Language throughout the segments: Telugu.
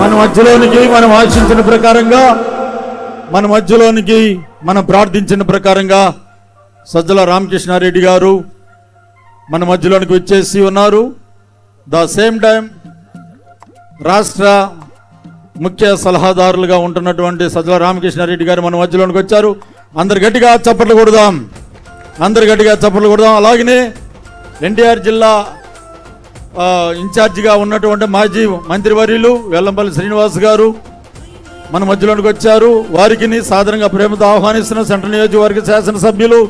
మన మధ్యలోనికి మనం ఆశించిన ప్రకారంగా మన మధ్యలోనికి మనం ప్రార్థించిన ప్రకారంగా సజ్జల రామకృష్ణారెడ్డి గారు మన మధ్యలోనికి వచ్చేసి ఉన్నారు. ద సేమ్ టైం రాష్ట్ర ముఖ్య సలహాదారులుగా ఉంటున్నటువంటి సజ్జల రామకృష్ణారెడ్డి గారు మన మధ్యలోనికి వచ్చారు. అందరు గట్టిగా చప్పట్లు కొడదాం. అందరు గట్టిగా చప్పట్లు కొడదాం. అలాగనే ఎన్టీఆర్ జిల్లా ఇన్ఛార్జిగా ఉన్నటువంటి మాజీ మంత్రివర్యులు వెల్లంపల్లి శ్రీనివాస్ గారు మన మధ్యలోనికి వచ్చారు. వారికి సాధారణంగా ప్రేమతో ఆహ్వానిస్తున్న సెంట్రల్ నియోజకవర్గ శాసనసభ్యులు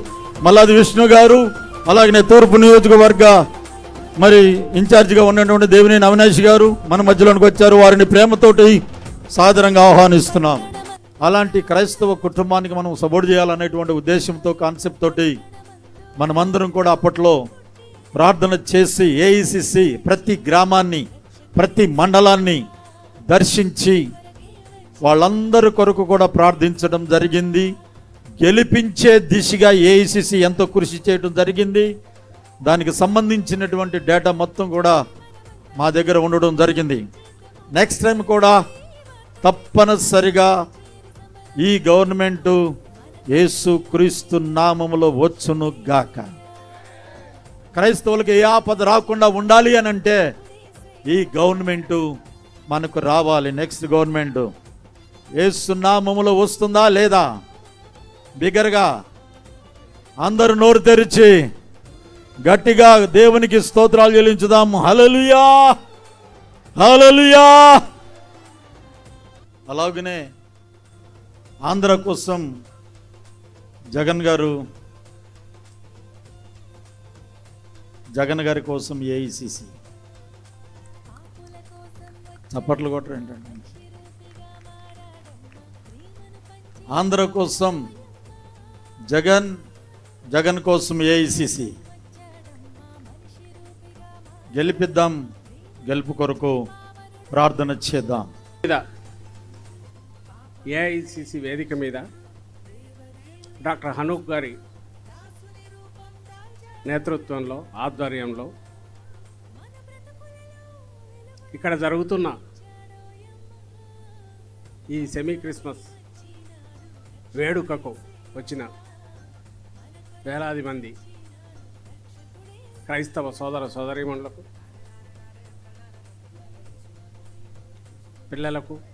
మల్లాది విష్ణు గారు అలాగనే తూర్పు నియోజకవర్గ మరి ఇన్ఛార్జిగా ఉన్నటువంటి దేవినేని అవినాష్ గారు మన మధ్యలోనికి వచ్చారు. వారిని ప్రేమతోటి సాధారణంగా ఆహ్వానిస్తున్నాం. అలాంటి క్రైస్తవ కుటుంబానికి మనం సపోర్ట్ చేయాలనేటువంటి ఉద్దేశంతో కాన్సెప్ట్ తోటి మనమందరం కూడా అప్పట్లో ప్రార్థన చేసి ఏఐసిసి ప్రతి గ్రామాన్ని ప్రతి మండలాన్ని దర్శించి వాళ్ళందరి కొరకు కూడా ప్రార్థించడం జరిగింది. గెలిపించే దిశగా ఏఐసిసి ఎంతో కృషి చేయడం జరిగింది. దానికి సంబంధించినటువంటి డేటా మొత్తం కూడా మా దగ్గర ఉండడం జరిగింది. నెక్స్ట్ టైం కూడా తప్పనిసరిగా ఈ గవర్నమెంటు యేసు క్రీస్తు నామములో వచ్చును గాక. క్రైస్తవులకు ఏ ఆపద రాకుండా ఉండాలి అని అంటే ఈ గవర్నమెంటు మనకు రావాలి. Next government. ఏసునామములో వస్తుందా లేదా? బిగరగా అందరు నోరు తెరిచి గట్టిగా దేవునికి స్తోత్రాలు చెల్లించుదాం. హలలుయా హలలుయా అలాగనే ఆంధ్ర కోసం జగన్ గారు జగన్ గారి కోసం ఏఐసిసి చప్పట్లు కొట్టరు ఏంటంటే? ఆంధ్ర కోసం జగన్ జగన్ కోసం ఏఐసిసి గెలిపిద్దాం గెలుపు కొరకు ప్రార్థన చేద్దాం. ఏఐసిసి వేదిక మీద డాక్టర్ హనూక్ గారి నేతృత్వంలో ఆధ్వర్యంలో ఇక్కడ జరుగుతున్న ఈ సెమీ క్రిస్మస్ వేడుకకు వచ్చిన వేలాది మంది క్రైస్తవ సోదర సోదరీమణులకు పిల్లలకు